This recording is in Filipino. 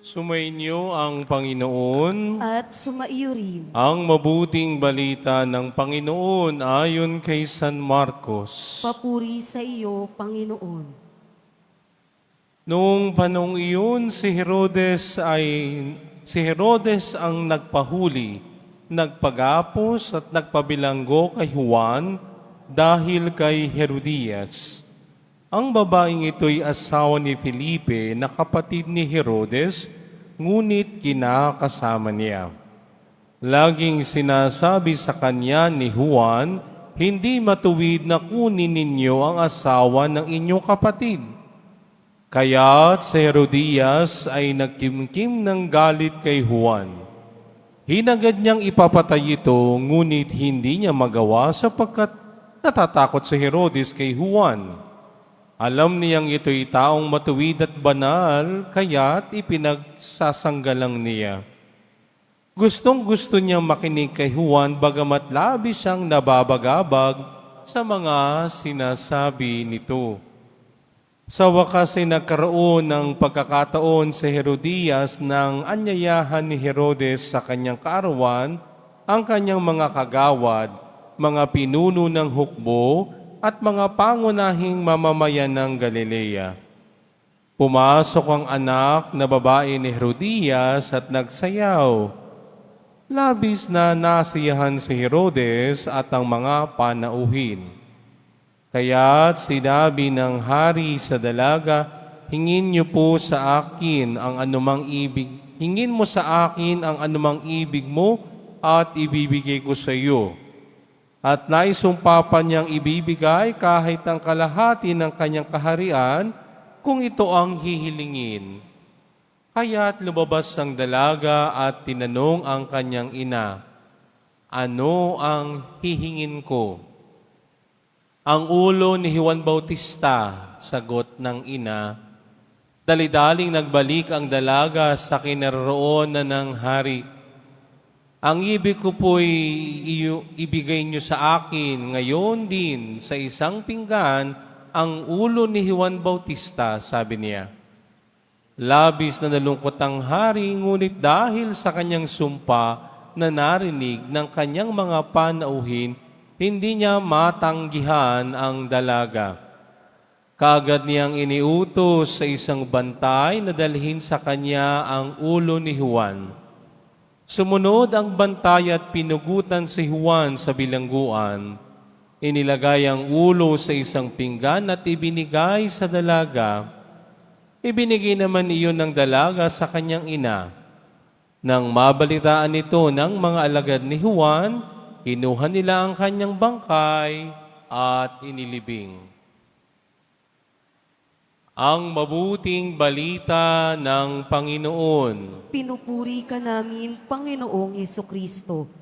Sumainyo ang Panginoon. at sumaiyo rin. Ang mabuting balita ng Panginoon ayon kay San Marcos. Papuri sa iyo, Panginoon. Noong panong iyon, si Herodes ay si Herodes ang nagpahuli, nagpagapos at nagpabilanggo kay Juan dahil kay Herodias. Ang babaeng ito'y asawa ni Felipe na kapatid ni Herodes, ngunit kinakasama niya. Laging sinasabi sa kanya ni Juan, hindi matuwid na kunin ninyo ang asawa ng inyong kapatid. Kaya si Herodias ay nagkimkim ng galit kay Juan. Hinagad niyang ipapatay ito, ngunit hindi niya magawa sapagkat natatakot si Herodes kay Juan. Alam niyang ito'y taong matuwid at banal, kaya't ipinagsasanggalang niya. Gustong gusto niyang makinig kay Juan bagamat labis siyang nababagabag sa mga sinasabi nito. Sa wakas ay nagkaroon ng pagkakataon si Herodias nang anyayahan ni Herodes sa kanyang kaarawan ang kanyang mga kagawad, mga pinuno ng hukbo at mga pangunahing mamamayan ng Galilea. Pumasok ang anak na babae ni Herodias at nagsayaw. Labis na nasiyahan si Herodes at ang mga panauhin. Kaya't sinabi ng hari sa dalaga, Hingin niyo po sa akin ang anumang ibig. Hingin mo sa akin ang anumang ibig mo at ibibigay ko sa iyo. At naisumpa pa niyang ibibigay kahit ang kalahati ng kanyang kaharian kung ito ang hihilingin. Kaya't lumabas ang dalaga at tinanong ang kanyang ina, Ano ang hihingin ko? Ang ulo ni Juan Bautista, sagot ng ina, dalidaling nagbalik ang dalaga sa kinaroonan ng hari. Ang ibig ko po'y ibigay niyo sa akin ngayon din sa isang pinggan ang ulo ni Juan Bautista, sabi niya. Labis na nalungkot ang hari, ngunit dahil sa kanyang sumpa na narinig ng kanyang mga panauhin, hindi niya matanggihan ang dalaga. Kagad niyang iniutos sa isang bantay na dalhin sa kanya ang ulo ni Juan. Sumunod ang bantay at pinugutan si Juan sa bilangguan. Inilagay ang ulo sa isang pinggan at ibinigay sa dalaga. Ibinigay naman iyon ng dalaga sa kanyang ina. Nang mabalitaan ito ng mga alagad ni Juan, kinuha nila ang kanyang bangkay at inilibing. Ang mabuting balita ng Panginoon. Pinupuri ka namin, Panginoong Yeso Kristo.